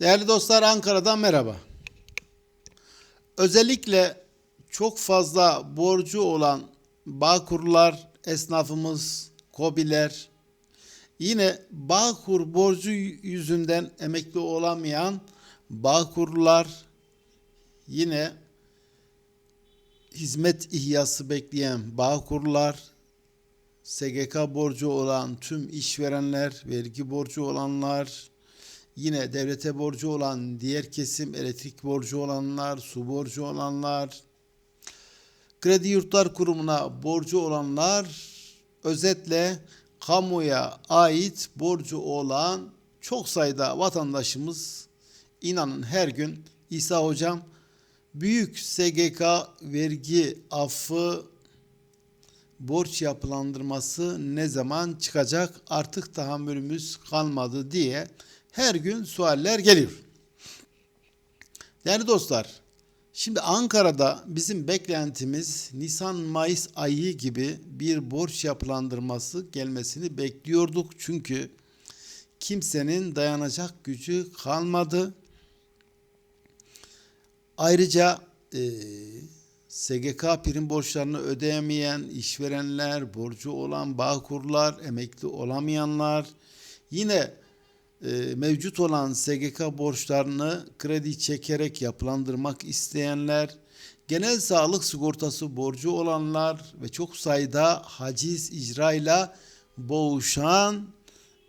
Değerli dostlar Ankara'dan merhaba. Özellikle çok fazla borcu olan Bağkurlar, esnafımız, kobiler, yine Bağkur borcu yüzünden emekli olamayan Bağkurlar, yine hizmet ihyası bekleyen Bağkurlar, SGK borcu olan tüm işverenler, vergi borcu olanlar, yine devlete borcu olan diğer kesim, elektrik borcu olanlar, su borcu olanlar, Kredi Yurtlar Kurumu'na borcu olanlar, özetle kamuya ait borcu olan çok sayıda vatandaşımız inanın her gün İsa Hocam büyük SGK vergi affı borç yapılandırması ne zaman çıkacak? Artık tahammülümüz kalmadı diye her gün sualler geliyor. Değerli dostlar, şimdi Ankara'da bizim beklentimiz Nisan-Mayıs ayı gibi bir borç yapılandırması gelmesini bekliyorduk. Çünkü kimsenin dayanacak gücü kalmadı. Ayrıca e, SGK prim borçlarını ödeyemeyen işverenler, borcu olan bağkurlar, emekli olamayanlar, yine mevcut olan SGK borçlarını kredi çekerek yapılandırmak isteyenler, genel sağlık sigortası borcu olanlar ve çok sayıda haciz icrayla boğuşan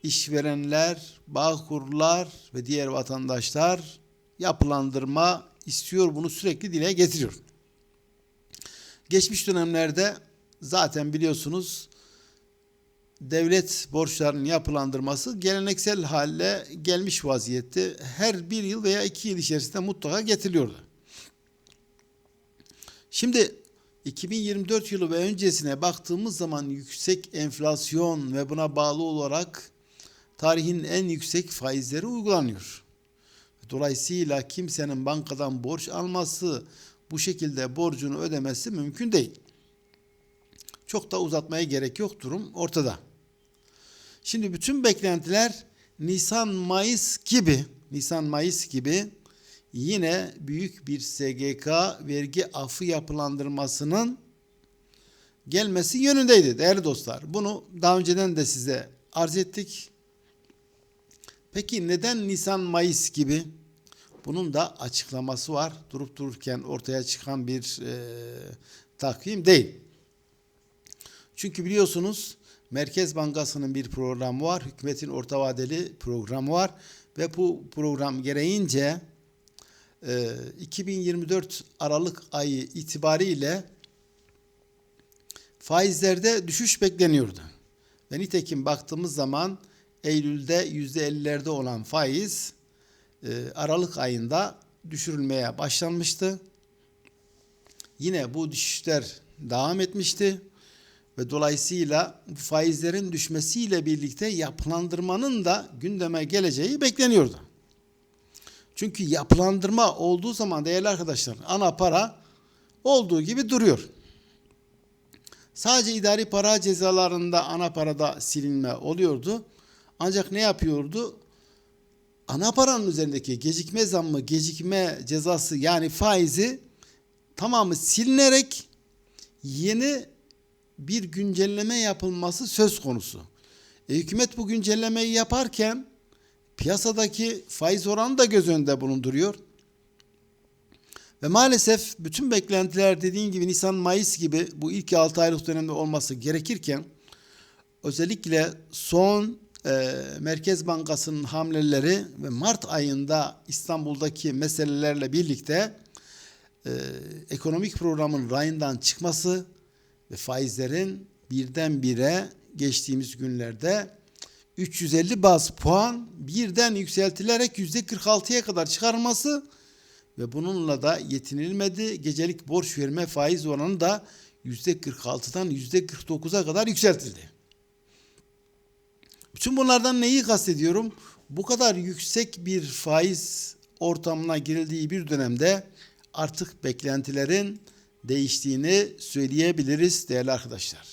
işverenler, bağkurlar ve diğer vatandaşlar yapılandırma istiyor. Bunu sürekli dile getiriyor. Geçmiş dönemlerde zaten biliyorsunuz devlet borçlarının yapılandırması geleneksel hale gelmiş vaziyette. Her bir yıl veya iki yıl içerisinde mutlaka getiriliyordu. Şimdi 2024 yılı ve öncesine baktığımız zaman yüksek enflasyon ve buna bağlı olarak tarihin en yüksek faizleri uygulanıyor. Dolayısıyla kimsenin bankadan borç alması, bu şekilde borcunu ödemesi mümkün değil. Çok da uzatmaya gerek yok durum ortada. Şimdi bütün beklentiler Nisan Mayıs gibi Nisan Mayıs gibi yine büyük bir SGK vergi affı yapılandırmasının gelmesi yönündeydi değerli dostlar. Bunu daha önceden de size arz ettik. Peki neden Nisan Mayıs gibi? Bunun da açıklaması var. Durup dururken ortaya çıkan bir e, takvim değil. Çünkü biliyorsunuz Merkez Bankası'nın bir programı var. Hükümetin orta vadeli programı var. Ve bu program gereğince e, 2024 Aralık ayı itibariyle faizlerde düşüş bekleniyordu. Ve nitekim baktığımız zaman Eylül'de %50'lerde olan faiz e, Aralık ayında düşürülmeye başlanmıştı. Yine bu düşüşler devam etmişti ve dolayısıyla faizlerin düşmesiyle birlikte yapılandırmanın da gündeme geleceği bekleniyordu. Çünkü yapılandırma olduğu zaman değerli arkadaşlar ana para olduğu gibi duruyor. Sadece idari para cezalarında ana parada silinme oluyordu. Ancak ne yapıyordu? Ana paranın üzerindeki gecikme zammı, gecikme cezası yani faizi tamamı silinerek yeni bir güncelleme yapılması söz konusu. E, hükümet bu güncellemeyi yaparken piyasadaki faiz oranı da göz önünde bulunduruyor. Ve maalesef bütün beklentiler dediğim gibi Nisan-Mayıs gibi bu ilk 6 aylık dönemde olması gerekirken özellikle son e, Merkez Bankası'nın hamleleri ve Mart ayında İstanbul'daki meselelerle birlikte e, ekonomik programın rayından çıkması ve faizlerin birdenbire geçtiğimiz günlerde 350 baz puan birden yükseltilerek yüzde 46'ya kadar çıkarılması ve bununla da yetinilmedi. Gecelik borç verme faiz oranı da yüzde 46'dan yüzde 49'a kadar yükseltildi. Bütün bunlardan neyi kastediyorum? Bu kadar yüksek bir faiz ortamına girildiği bir dönemde artık beklentilerin değiştiğini söyleyebiliriz değerli arkadaşlar.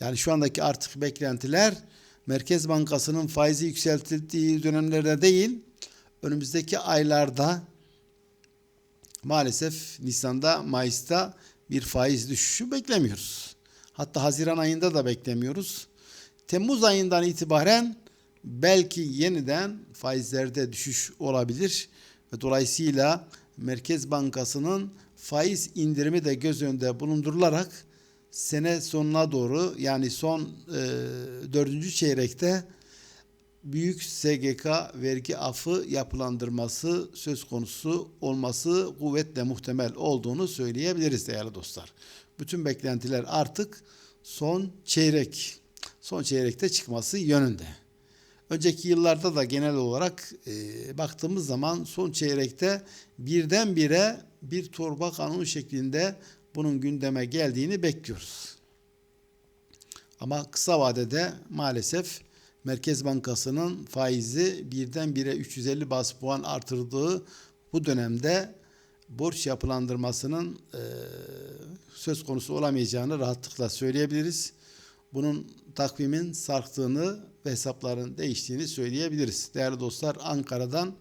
Yani şu andaki artık beklentiler Merkez Bankası'nın faizi yükseltildiği dönemlerde değil, önümüzdeki aylarda maalesef Nisan'da, Mayıs'ta bir faiz düşüşü beklemiyoruz. Hatta Haziran ayında da beklemiyoruz. Temmuz ayından itibaren belki yeniden faizlerde düşüş olabilir ve dolayısıyla Merkez Bankası'nın faiz indirimi de göz önünde bulundurularak sene sonuna doğru yani son e, dördüncü çeyrekte büyük SGK vergi affı yapılandırması söz konusu olması kuvvetle muhtemel olduğunu söyleyebiliriz değerli dostlar. Bütün beklentiler artık son çeyrek, son çeyrekte çıkması yönünde. Önceki yıllarda da genel olarak e, baktığımız zaman son çeyrekte birdenbire bir torba kanun şeklinde bunun gündeme geldiğini bekliyoruz. Ama kısa vadede maalesef Merkez Bankası'nın faizi birdenbire 350 bas puan artırdığı bu dönemde borç yapılandırmasının e, söz konusu olamayacağını rahatlıkla söyleyebiliriz. Bunun takvimin sarktığını ve hesapların değiştiğini söyleyebiliriz. Değerli dostlar Ankara'dan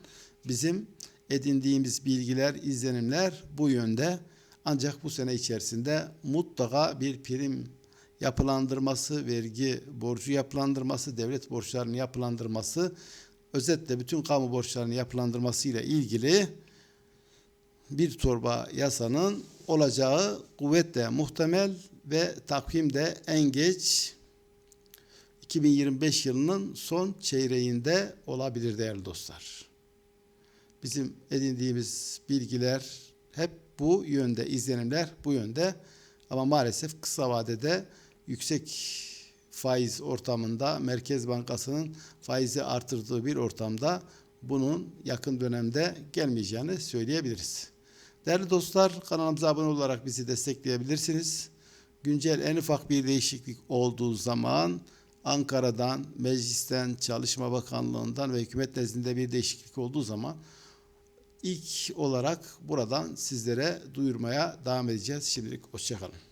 bizim edindiğimiz bilgiler, izlenimler bu yönde. Ancak bu sene içerisinde mutlaka bir prim yapılandırması, vergi borcu yapılandırması, devlet borçlarının yapılandırması, özetle bütün kamu borçlarının yapılandırması ile ilgili bir torba yasanın olacağı kuvvetle muhtemel ve takvimde en geç 2025 yılının son çeyreğinde olabilir değerli dostlar. Bizim edindiğimiz bilgiler hep bu yönde, izlenimler bu yönde. Ama maalesef kısa vadede yüksek faiz ortamında Merkez Bankası'nın faizi artırdığı bir ortamda bunun yakın dönemde gelmeyeceğini söyleyebiliriz. Değerli dostlar kanalımıza abone olarak bizi destekleyebilirsiniz. Güncel en ufak bir değişiklik olduğu zaman Ankara'dan, meclisten, Çalışma Bakanlığı'ndan ve hükümet nezdinde bir değişiklik olduğu zaman ilk olarak buradan sizlere duyurmaya devam edeceğiz. Şimdilik hoşçakalın.